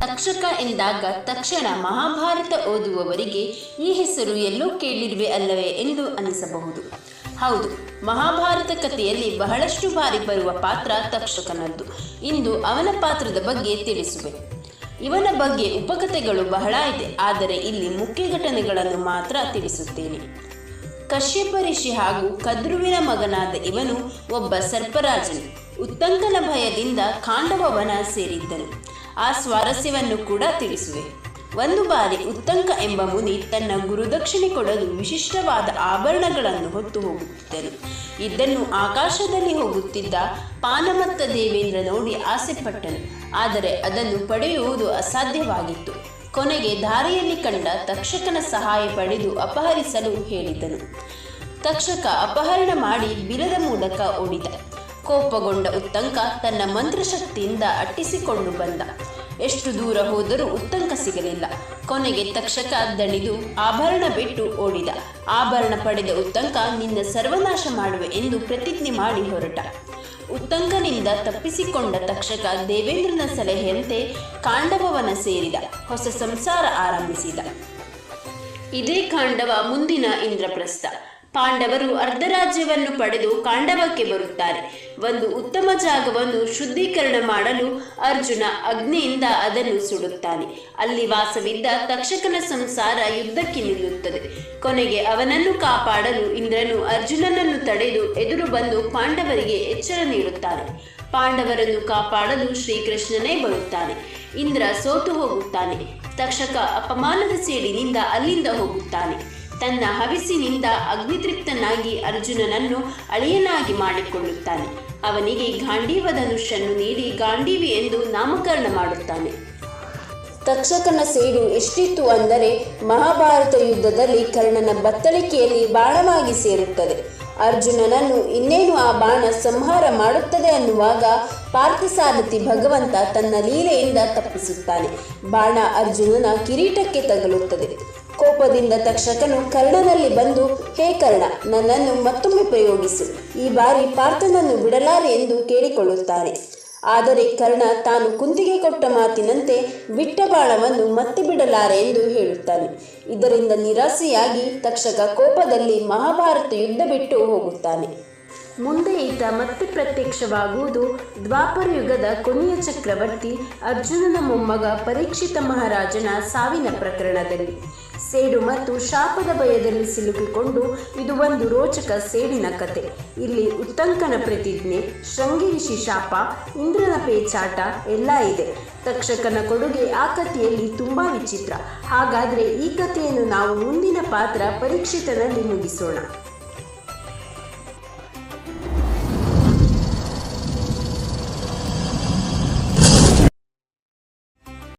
ತಕ್ಷಕ ಎಂದಾಗ ತಕ್ಷಣ ಮಹಾಭಾರತ ಓದುವವರಿಗೆ ಈ ಹೆಸರು ಎಲ್ಲೋ ಕೇಳಿರುವೆ ಅಲ್ಲವೇ ಎಂದು ಅನಿಸಬಹುದು. ಹೌದು, ಮಹಾಭಾರತ ಕಥೆಯಲ್ಲಿ ಬಹಳಷ್ಟು ಬಾರಿ ಬರುವ ಪಾತ್ರ ತಕ್ಷಕನದ್ದು. ಇಂದು ಅವನ ಪಾತ್ರದ ಬಗ್ಗೆ ತಿಳಿಸುವೆ. ಇವನ ಬಗ್ಗೆ ಉಪಕಥೆಗಳು ಬಹಳ ಇದೆ, ಆದರೆ ಇಲ್ಲಿ ಮುಖ್ಯ ಘಟನೆಗಳನ್ನು ಮಾತ್ರ ತಿಳಿಸುತ್ತೇನೆ. ಕಶ್ಯಪ ಋಷಿ ಹಾಗೂ ಕದ್ರುವಿನ ಮಗನಾದ ಇವನು ಒಬ್ಬ ಸರ್ಪರಾಜನು. ಉತ್ತಂಕನ ಭಯದಿಂದ ಖಾಂಡವವನ ಸೇರಿದ್ದನು. ಆ ಸ್ವಾರಸ್ಯವನ್ನು ಕೂಡ ತಿಳಿಸುವೆ. ಒಂದು ಬಾರಿ ಉತ್ತಂಕ ಎಂಬ ಮುನಿ ತನ್ನ ಗುರುದಕ್ಷಿಣೆ ಕೊಡಲು ವಿಶಿಷ್ಟವಾದ ಆಭರಣಗಳನ್ನು ಹೊತ್ತು ಹೋಗುತ್ತಿದ್ದನು. ಇದನ್ನು ಆಕಾಶದಲ್ಲಿ ಹೋಗುತ್ತಿದ್ದ ಪಾನಮತ್ತ ದೇವೇಂದ್ರ ನೋಡಿ ಆಸೆಪಟ್ಟನು. ಆದರೆ ಅದನ್ನು ಪಡೆಯುವುದು ಅಸಾಧ್ಯವಾಗಿತ್ತು. ಕೊನೆಗೆ ದಾರಿಯಲ್ಲಿ ಕಂಡ ತಕ್ಷಕನ ಸಹಾಯ ಪಡೆದು ಅಪಹರಿಸಲು ಹೇಳಿದನು. ತಕ್ಷಕ ಅಪಹರಣ ಮಾಡಿ ಬಿಲದ ಮೂಲಕ ಓಡಿದ. ಕೋಪಗೊಂಡ ಉತ್ತಂಕ ತನ್ನ ಮಂತ್ರಶಕ್ತಿಯಿಂದ ಅಟ್ಟಿಸಿಕೊಂಡು ಬಂದ. ಎಷ್ಟು ದೂರ ಹೋದರೂ ಉತ್ತಂಕ ಸಿಗಲಿಲ್ಲ. ಕೊನೆಗೆ ತಕ್ಷಕ ದಣಿದು ಆಭರಣ ಬಿಟ್ಟು ಓಡಿದ. ಆಭರಣ ಪಡೆದ ಉತ್ತಂಕ, ನಿನ್ನ ಸರ್ವನಾಶ ಮಾಡುವೆ ಎಂದು ಪ್ರತಿಜ್ಞೆ ಮಾಡಿ ಹೊರಟ. ಉತ್ತಂಕನಿಂದ ತಪ್ಪಿಸಿಕೊಂಡ ತಕ್ಷಕ ದೇವೇಂದ್ರನ ಸಲಹೆಯಂತೆ ಕಾಂಡವವನ ಸೇರಿದ. ಹೊಸ ಸಂಸಾರ ಆರಂಭಿಸಿದ. ಇದೇ ಕಾಂಡವ ಮುಂದಿನ ಇಂದ್ರಪ್ರಸ್ಥ. ಪಾಂಡವರು ಅರ್ಧರಾಜ್ಯವನ್ನು ಪಡೆದು ಕಾಂಡವಕ್ಕೆ ಬರುತ್ತಾರೆ. ಒಂದು ಉತ್ತಮ ಜಾಗವನ್ನು ಶುದ್ಧೀಕರಣ ಮಾಡಲು ಅರ್ಜುನ ಅಗ್ನಿಯಿಂದ ಅದನ್ನು ಸುಡುತ್ತಾನೆ. ಅಲ್ಲಿ ವಾಸವಿದ್ದ ತಕ್ಷಕನ ಸಂಸಾರ ಯುದ್ಧಕ್ಕೆ ನಿಲ್ಲುತ್ತದೆ. ಕೊನೆಗೆ ಅವನನ್ನು ಕಾಪಾಡಲು ಇಂದ್ರನು ಅರ್ಜುನನನ್ನು ತಡೆದು ಎದುರು ಬಂದು ಪಾಂಡವರಿಗೆ ಎಚ್ಚರ ನೀಡುತ್ತಾನೆ. ಪಾಂಡವರನ್ನು ಕಾಪಾಡಲು ಶ್ರೀಕೃಷ್ಣನೇ ಬರುತ್ತಾನೆ. ಇಂದ್ರ ಸೋತು ಹೋಗುತ್ತಾನೆ. ತಕ್ಷಕ ಅಪಮಾನದ ಸೇಡಿನಿಂದ ಅಲ್ಲಿಂದ ಹೋಗುತ್ತಾನೆ. ತನ್ನ ಹವಿಸಿನಿಂದ ಅಗ್ನಿತೃಪ್ತನಾಗಿ ಅರ್ಜುನನನ್ನು ಅಳಿಯನಾಗಿ ಮಾಡಿಕೊಳ್ಳುತ್ತಾನೆ. ಅವನಿಗೆ ಗಾಂಡೀವ ಧನುಷನ್ನು ನೀಡಿ ಗಾಂಡೀವಿ ಎಂದು ನಾಮಕರಣ ಮಾಡುತ್ತಾನೆ. ತಕ್ಷಕನ ಸೇಡು ಎಷ್ಟಿತ್ತು ಅಂದರೆ ಮಹಾಭಾರತ ಯುದ್ಧದಲ್ಲಿ ಕರ್ಣನ ಬತ್ತಳಿಕೆಯಲ್ಲಿ ಬಾಣವಾಗಿ ಸೇರುತ್ತದೆ. ಅರ್ಜುನನನ್ನು ಇನ್ನೇನು ಆ ಬಾಣ ಸಂಹಾರ ಮಾಡುತ್ತದೆ ಅನ್ನುವಾಗ ಪಾರ್ಥಸಾರಥಿ ಭಗವಂತ ತನ್ನ ಲೀಲೆಯಿಂದ ತಪ್ಪಿಸುತ್ತಾನೆ. ಬಾಣ ಅರ್ಜುನನ ಕಿರೀಟಕ್ಕೆ ತಗಲುತ್ತದೆ. ಕೋಪದಿಂದ ತಕ್ಷಕನು ಕರ್ಣನಲ್ಲಿ ಬಂದು, ಹೇ ಕರ್ಣ, ನನ್ನನ್ನು ಮತ್ತೊಮ್ಮೆ ಪ್ರಯೋಗಿಸು. ಈ ಬಾರಿ ಪಾರ್ಥನನ್ನು ಬಿಡಲಾರೆ ಎಂದು ಕೇಳಿಕೊಳ್ಳುತ್ತಾರೆ ಆದರೆ ಕರ್ಣ ತಾನು ಕುಂದಿಗೆ ಕೊಟ್ಟ ಮಾತಿನಂತೆ ಬಿಟ್ಟ ಬಾಣವನ್ನು ಮತ್ತೆ ಬಿಡಲಾರೆ ಎಂದು ಹೇಳುತ್ತಾನೆ. ಇದರಿಂದ ನಿರಾಸೆಯಾಗಿ ತಕ್ಷಕ ಕೋಪದಲ್ಲಿ ಮಹಾಭಾರತ ಯುದ್ಧ ಬಿಟ್ಟು ಹೋಗುತ್ತಾನೆ. ಮುಂದೆ ಈತ ಮತ್ತೆ ಪ್ರತ್ಯಕ್ಷವಾಗುವುದು ದ್ವಾಪರ ಯುಗದ ಕೊನೆಯ ಚಕ್ರವರ್ತಿ ಅರ್ಜುನನ ಮೊಮ್ಮಗ ಪರೀಕ್ಷಿತ ಮಹಾರಾಜನ ಸಾವಿನ ಪ್ರಕರಣದಲ್ಲಿ. ಸೇಡು ಮತ್ತು ಶಾಪದ ಭಯದಲ್ಲಿ ಸಿಲುಕಿಕೊಂಡು ಇದು ಒಂದು ರೋಚಕ ಸೇಡಿನ ಕತೆ. ಇಲ್ಲಿ ಉತ್ತಂಕನ ಪ್ರತಿಜ್ಞೆ ಶೃಂಗೇರಿಷಿ ಶಾಪ, ಇಂದ್ರನ ಪೇಚಾಟ ಎಲ್ಲ ಇದೆ. ತಕ್ಷಕನ ಕೊಡುಗೆ ಆ ಕಥೆಯಲ್ಲಿ ತುಂಬ ವಿಚಿತ್ರ. ಹಾಗಾದರೆ ಈ ಕಥೆಯನ್ನು ನಾವು ಮುಂದಿನ ಪಾತ್ರ ಪರೀಕ್ಷಿತನಲ್ಲಿ ಮುಗಿಸೋಣ.